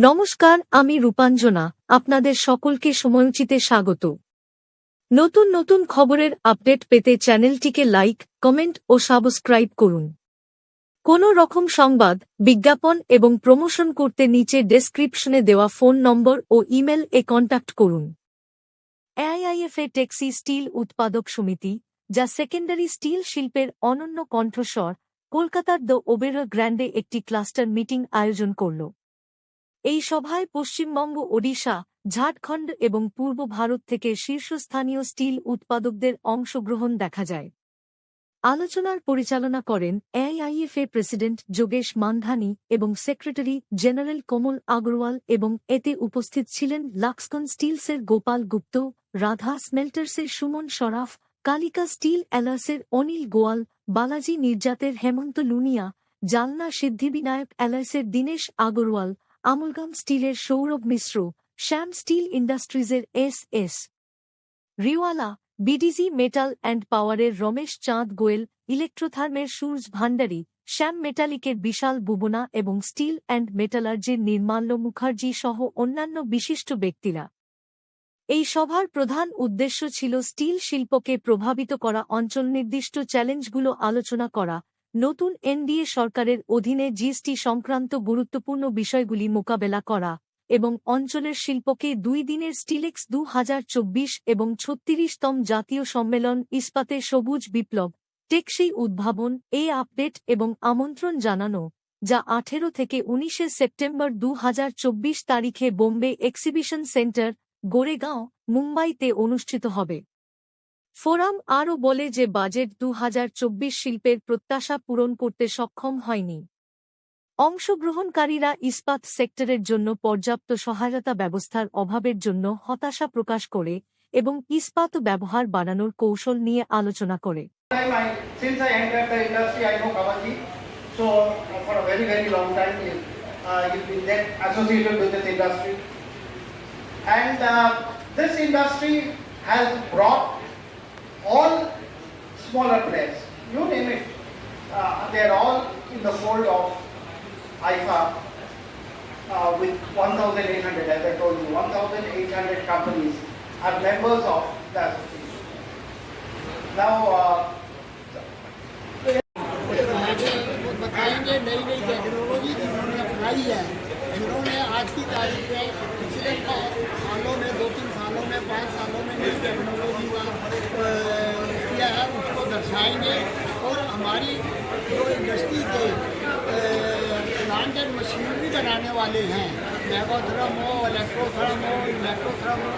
নমস্কার, আমি রূপাঞ্জনা, আপনাদের সকলকে সময়োচিতে স্বাগত। নতুন নতুন খবরের আপডেট পেতে চ্যানেলটিকে লাইক, কমেন্ট ও সাবস্ক্রাইব করুন। কোনো রকম সংবাদ, বিজ্ঞাপন এবং প্রমোশন করতে নিচে ডেসক্রিপশনে দেওয়া ফোন নম্বর ও ইমেল এ কন্ট্যাক্ট করুন। এআইআইএফএ টেক্সি স্টিল উৎপাদক সমিতি, যা সেকেন্ডারি স্টিল শিল্পের অনন্য কণ্ঠস্বর, কলকাতার দ্য ওবেরো গ্র্যান্ডে একটি ক্লাস্টার মিটিং আয়োজন করল। এই সভায় পশ্চিমবঙ্গ, ওডিশা, ঝাড়খণ্ড এবং পূর্ব ভারত থেকে শীর্ষস্থানীয় স্টিল উৎপাদকদের অংশগ্রহণ দেখা যায়। আলোচনার পরিচালনা করেন এআইএফএ প্রেসিডেন্ট যোগেশ মানধানী এবং সেক্রেটারি জেনারেল কোমল আগরওয়াল এবং এতে উপস্থিত ছিলেন লাক্সকন স্টিলসের গোপাল গুপ্ত, রাধা স্মেল্টার্সের সুমন সরাফ, কালিকা স্টিল অ্যালার্সের অনিল গোয়াল, বালাজি নির্যাতের হেমন্ত লুনিয়া, জালনা সিদ্ধিবিনায়ক অ্যালার্সের দীনেশ আগরওয়াল আমুলগাম স্টিলের Sourav Mishra, Shyam steel ইন্ডাস্ট্রিজের S S. Riwala, BDG metal and পাওয়ারের রমেশ চাঁদ গোয়েল, ইলেকট্রোথার্মের সূর্য ভান্ডারী, শ্যাম মেটালিকের বিশাল বুবনা এবং স্টিল অ্যান্ড মেটালার্জির নির্মাল্য মুখার্জি সহ অন্যান্য বিশিষ্ট ব্যক্তিরা। এই সভার প্রধান উদ্দেশ্য ছিল স্টিল শিল্পকে প্রভাবিত করা অঞ্চল নির্দিষ্ট চ্যালেঞ্জগুলো আলোচনা করা নতুন এনডিএ সরকারের অধীনে জিএসটি সংক্রান্ত গুরুত্বপূর্ণ বিষয়গুলি মোকাবেলা করা এবং অঞ্চলের শিল্পকে দুই দিনের স্টিলেক্স দু হাজার চব্বিশ এবং ছত্রিশতম জাতীয় সম্মেলন ইস্পাতে সবুজ বিপ্লব, টেকসই উদ্ভাবন, এ আপডেট এবং আমন্ত্রণ জানানো, যা আঠেরো থেকে উনিশে সেপ্টেম্বর দু হাজার চব্বিশ তারিখে বোম্বে এক্সিবিশন সেন্টার, গোরেগাঁও, মুম্বাইতে অনুষ্ঠিত হবে। ফোরাম আরও বলে যে বাজেট দু হাজার চব্বিশ শিল্পের প্রত্যাশা পূরণ করতে সক্ষম হয়নি। অংশগ্রহণকারীরা ইস্পাত সেক্টরের জন্য পর্যাপ্ত সহায়তা ব্যবস্থার অভাবের জন্য হতাশা প্রকাশ করে এবং ইস্পাত ব্যবহার বাড়ানোর কৌশল নিয়ে আলোচনা করে। Has brought smaller players, you name it. Uh, they're all in the fold of IFA uh, with 1,800, as I told you, 1,800 companies are members of the association. Now, uh, वो बताएंगे नई नई टेक्नोलॉजी जिन्होंने अपनाई है जिन्होंने आज की तारीख में पिछले पा- सालों में दो तीन सालों में पाँच सालों में नई टेक्नोलॉजी दर्शाएँगे और हमारी जो इंडस्ट्री के प्लांट एंड मशीनरी बनाने वाले हैं मैगोथ्रम हो इलेक्ट्रोथ्रम हो इलेक्ट्रोथर्म हो,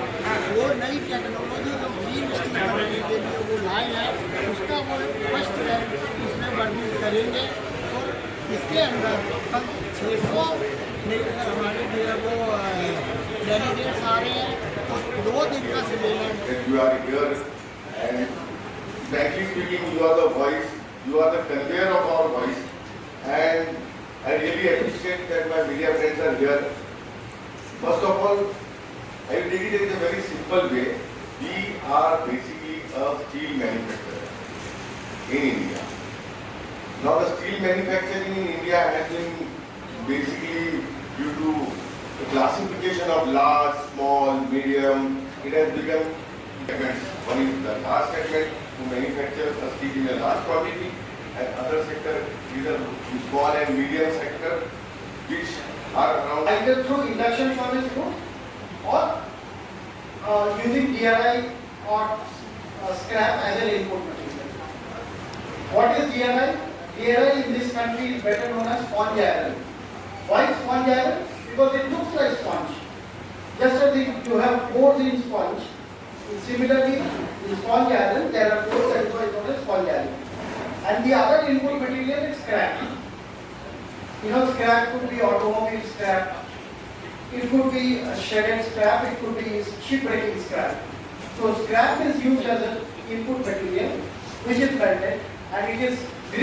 वो नई टेक्नोलॉजी जो ग्रीन स्टील बनाने के लिए वो लाए हैं, उसका वो फ़र्स्ट रैंक इसमें वर्णित करेंगे और इसके अंदर कल छः सौ हमारे जो है वो डेलीगेट्स आ रहे हैं और दो दिन का सम्मेलन frankly speaking, you are the voice, you are the conveyor of our voice and I really appreciate that my media friends are here. First of all, I will take it in a very simple way. We are basically a steel manufacturer in India. Now the steel manufacturing in India has been basically due to the classification of large, small, medium, it has become segments. One is the large segment a steel in a large quantity and other sector a small and medium sector which are around either through induction furnace route or uh, using DRI or uh, scrap as an input material. What is DRI? DRI in this country is better known as sponge iron. Why sponge iron? Because it looks like sponge. Just as if you have pores in sponge, similarly sponge iron there are that is why it's known as. And the other input material is scrap. You know, scrap could be automobile scrap, it could be a shredded scrap, it could be shipwrecking scrap. So scrap is used as an input material which is melted and it is